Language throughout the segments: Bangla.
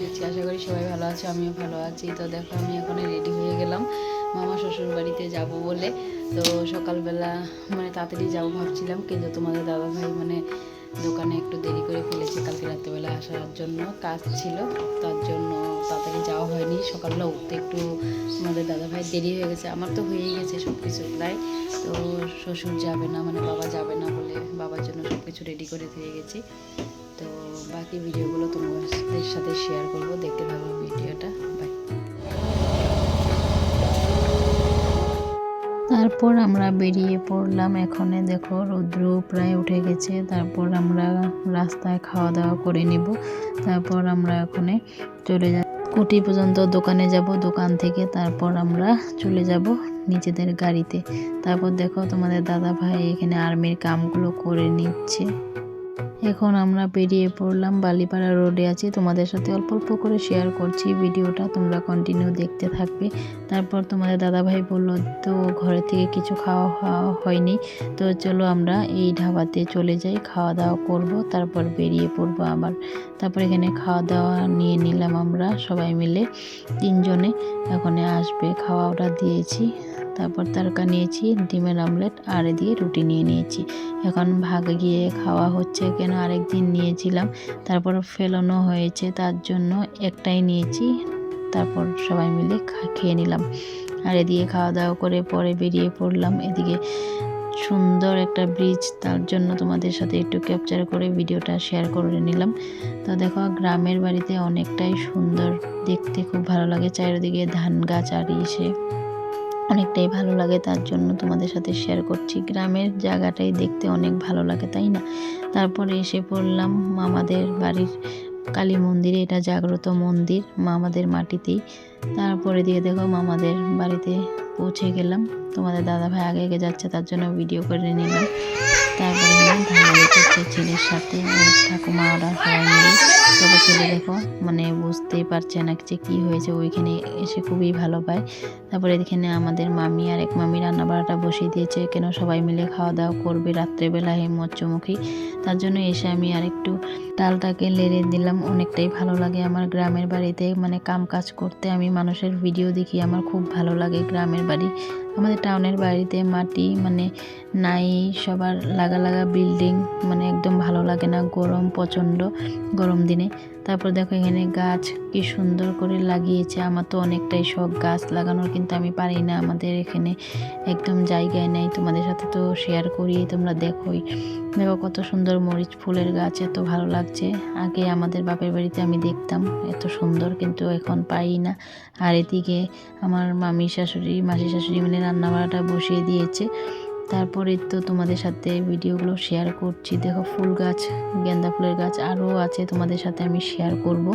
এসেছি, আশা করি সবাই ভালো আছে, আমিও ভালো আছি। তো দেখো, আমি এখন রেডি হয়ে গেলাম। মামা শ্বশুর বাড়িতে যাব বলে। তো সকালবেলা মানে তাড়াতাড়ি যাব ভাবছিলাম, কিন্তু তোমাদের দাদা ভাই মানে দোকানে একটু দেরি করে ফেলেছে, কালকে রাত্রেবেলা আসার জন্য কাজ ছিল। তার জন্য তাড়াতাড়ি যাওয়া হয়নি। সকালবেলা উঠতে একটু আমাদের দাদা ভাই দেরি হয়ে গেছে। আমার তো হয়েই গেছে সব কিছু প্রায়। তো শ্বশুর যাবে না মানে বাবা যাবে না বলে বাবার জন্য সব কিছু রেডি করে দিয়ে গেছি। বাকি ভিডিওগুলো তোমাদের সাথে শেয়ার করব। দেখতে থাকো ভিডিওটা। বাই তারপর আমরা বেরিয়ে পড়লাম এখানে। দেখো, রৌদ্র প্রায় উঠে গেছে। তারপর আমরা রাস্তায় খাওয়া দাওয়া করে নিব। তারপর আমরা এখানে চলে যাব কুটি পর্যন্ত দোকানে যাব, দোকান থেকে। তারপর আমরা চলে যাব নিজেদের গাড়িতে। তারপর দেখো তোমাদের দাদা ভাই এখানে আর্মির কামগুলো করে নিচ্ছে। এখন আমরা বেরিয়ে পড়লাম বালিপাড়া রোডে আছি। তোমাদের সাথে অল্প অল্প করে শেয়ার করছি ভিডিওটা। তোমরা কন্টিনিউ দেখতে থাকবে। তারপর তোমাদের দাদাভাই বলল, তো ঘরে থেকে কিছু খাওয়া খাওয়া হয়নি। তো চলো আমরা এই ঢাবাতে চলে যাই, খাওয়া দাওয়া করব, তারপর বেরিয়ে পড়ব আবার। তারপর এখানে খাওয়া দাওয়া নিয়ে নিলাম আমরা সবাই মিলে, তিনজনে। এখানে আসবে, খাওয়া ওটা দিয়েছি। তারপর তারকা নিয়েছি, ডিমের আমলেট আর দিয়ে রুটি নিয়ে নিয়েছি। এখন ভাগ গিয়ে খাওয়া হচ্ছে কেন? আরেক দিন নিয়েছিলাম। তারপর ফেলানো হয়েছে, তার জন্য একটাই নিয়েছি। তারপর সবাই মিলে খেয়ে নিলাম। আর এদিকে খাওয়া দাওয়া করে পরে বেরিয়ে পড়লাম। এদিকে সুন্দর একটা ব্রিজ তার জন্য তোমাদের সাথে একটু ক্যাপচার করে ভিডিওটা শেয়ার করে নিলাম। তো দেখো, গ্রামের বাড়িতে অনেকটাই সুন্দর। দেখতে খুব ভালো লাগে, চারিদিকে ধান গাছ আর ইসে। অনেকটাই ভালো লাগে তার জন্য তোমাদের সাথে শেয়ার করছি। গ্রামের জায়গাটাই দেখতে অনেক ভালো লাগে, তাই না? তারপরে এসে পড়লাম মামাদের বাড়ির কালী মন্দিরে, এটা জাগ্রত মন্দির মামাদের মাটিতেই। তারপরে দিয়ে দেখো মামাদের বাড়িতে পৌঁছে গেলাম। তোমাদের দাদা ভাই আগে আগে যাচ্ছে, তার জন্য ভিডিও করে নিলাম। তারপরে ছেলের সাথে ওর ঠাকুমা ওরা সবাই মিলে তবে ছেলে দেখো। মানে বুঝতেই পারছে না যে কী হয়েছে, ওইখানে এসে খুবই ভালো পায়। তারপরে এখানে আমাদের মামি আর এক মামি রান্না বাড়াটা বসিয়ে দিয়েছে। কেন সবাই মিলে খাওয়া দাওয়া করবে রাত্রেবেলায় মচ্চমুখী তার জন্য এসে আমি আর একটু ডালটাকে লেড়ে দিলাম। অনেকটাই ভালো লাগে আমার গ্রামের বাড়িতে। মানে কাম কাজ করতে আমি মানুষের ভিডিও দেখি, আমার খুব ভালো লাগে গ্রামের বাড়ি। আমাদের টাউনের বাড়িতে মাটি মানে নাই, সবার লাগা লাগা বিল্ডিং মানে একদম ভালো লাগে না। গরম প্রচণ্ড, গরম দিনে। তারপর দেখো এখানে গাছ কি সুন্দর করে লাগিয়েছে। আমার তো অনেকটাই শখ গাছ লাগানোর, কিন্তু আমি পারি না। আমাদের এখানে একদম জায়গায় নেই। তোমাদের সাথে তো শেয়ার করি, তোমরা দেখোই। দেখো কত সুন্দর মরিচ ফুলের গাছ, এত ভালো লাগছে। আগে আমাদের বাপের বাড়িতে আমি দেখতাম, এত সুন্দর, কিন্তু এখন পাই না। আর এদিকে আমার মামি শাশুড়ি, মাসি শাশুড়ি মিলে রান্না বাড়াটা বসিয়ে দিয়েছে। তারপরে তো তোমাদের সাথে ভিডিওগুলো শেয়ার করছি। দেখো ফুল গাছ গেন্দা ফুলের গাছ আরও আছে তোমাদের সাথে আমি শেয়ার করব।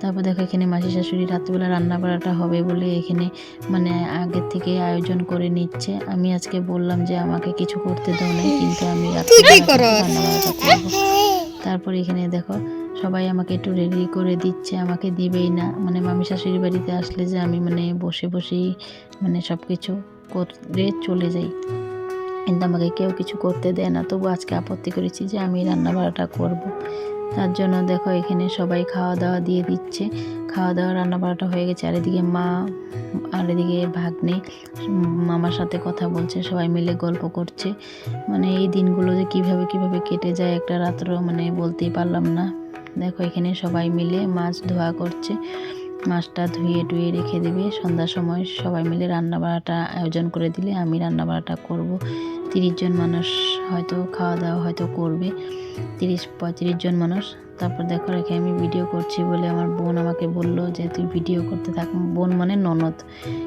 তারপর দেখো এখানে মাসি শাশুড়ি রাত্রিবেলা রান্না বাড়াটা হবে বলে এখানে মানে আগের থেকে আয়োজন করে নিচ্ছে। আমি আজকে বললাম যে আমাকে কিছু করতে দাও নাই কিন্তু আমি তারপর এখানে দেখো সবাই আমাকে একটু রেডি করে দিচ্ছে আমাকে দিবেই না। মানে মামি শাশুড়ি বাড়িতে আসলে যে আমি মানে বসে বসেই মানে সব কিছু করে চলে যাই। কিন্তু আমাকে কেউ কিছু করতে দেয় না। তবু আজকে আপত্তি করেছি যে আমি রান্না বাড়াটা করব। তার জন্য দেখো এখানে সবাই খাওয়া দাওয়া দিয়ে দিচ্ছে। খাওয়া দাওয়া রান্না বাড়াটা হয়ে গেছে। আর এদিকে মা, আর এদিকে ভাগ্নে, মামার সাথে কথা বলছে। সবাই মিলে গল্প করছে। মানে এই দিনগুলো যে কীভাবে কীভাবে কেটে যায় একটা রাত্র মানে বলতেই পারলাম না। দেখো এখানে সবাই মিলে মাছ ধোয়া করছে। মাছটা ধুয়ে টুয়ে রেখে দেবে। সন্ধ্যার সময় সবাই মিলে রান্না বাড়াটা আয়োজন করে দিলে আমি রান্না বাড়াটা করব। তিরিশ জন মানুষ হয়তো খাওয়া দাওয়া হয়তো করবে। তিরিশ, পঁয়ত্রিশ জন মানুষ। তারপর দেখো রেখে আমি ভিডিও করছি বলে আমার বোন আমাকে বলল যে, তুই ভিডিও করতে থাক। বোন মানে ননদ।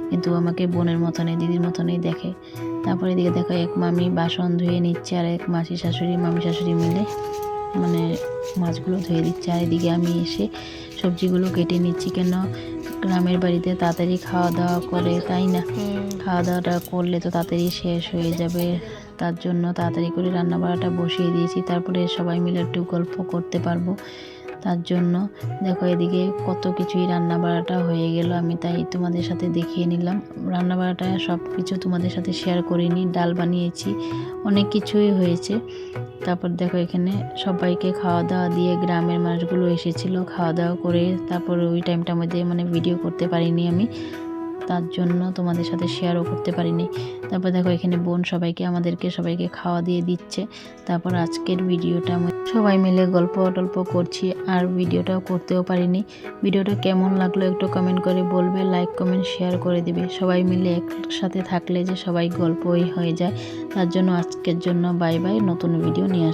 কিন্তু আমাকে বোনের মতনই, দিদির মতনই দেখে। তারপরে এদিকে দেখো এক মামি বাসন ধুয়ে নিচ্ছে আর এক মাসি শাশুড়ি, মামি শাশুড়ি মিলে মানে মাছগুলো ধুয়ে দিচ্ছে। আর এদিকে আমি এসে সবজিগুলো কেটে নিচ্ছি কেন? গ্রামের বাড়িতে তাড়াতাড়ি খাওয়া দাওয়া করে তাই না? খাওয়া দাওয়াটা করলে তো তাড়াতাড়ি শেষ হয়ে যাবে। তার জন্য তাড়াতাড়ি করে রান্না বাড়াটা বসিয়ে দিয়েছি। তারপরে সবাই মিলে একটু গল্প করতে পারব। তার জন্য। দেখো এদিকে কত কিছুই রান্না বাড়াটা হয়ে গেল, আমি তাই তোমাদের সাথে দেখিয়ে নিলাম। রান্না বাড়াটা সব কিছু তোমাদের সাথে শেয়ার করিনি ডাল বানিয়েছি, অনেক কিছুই হয়েছে। তারপর দেখো এখানে সবাইকে খাওয়া দাওয়া দিয়ে গ্রামের মানুষগুলো এসেছিল, খাওয়া দাওয়া করে তারপর ওই টাইমটার মধ্যে মানে ভিডিও করতে পারিনি আমি। তার জন্য তোমাদের সাথে শেয়ারও করতে পারিনি। তারপর দেখো, এখানে বোন সবাইকে, আমাদেরকে সবাইকে খাওয়া দিয়ে দিচ্ছে। তারপর আজকের ভিডিওটা আমি সবাই মিলে গল্প টল্প করছি, আর ভিডিওটাও করতেও পারিনি। ভিডিওটা কেমন লাগল একটু কমেন্ট করে বলবে লাইক কমেন্ট শেয়ার করে দিবে। সবাই মিলে একসাথে থাকলে যে সবাই গল্পই হয়ে যায়। তার জন্য আজকের জন্য বাই বাই নতুন ভিডিও নিয়ে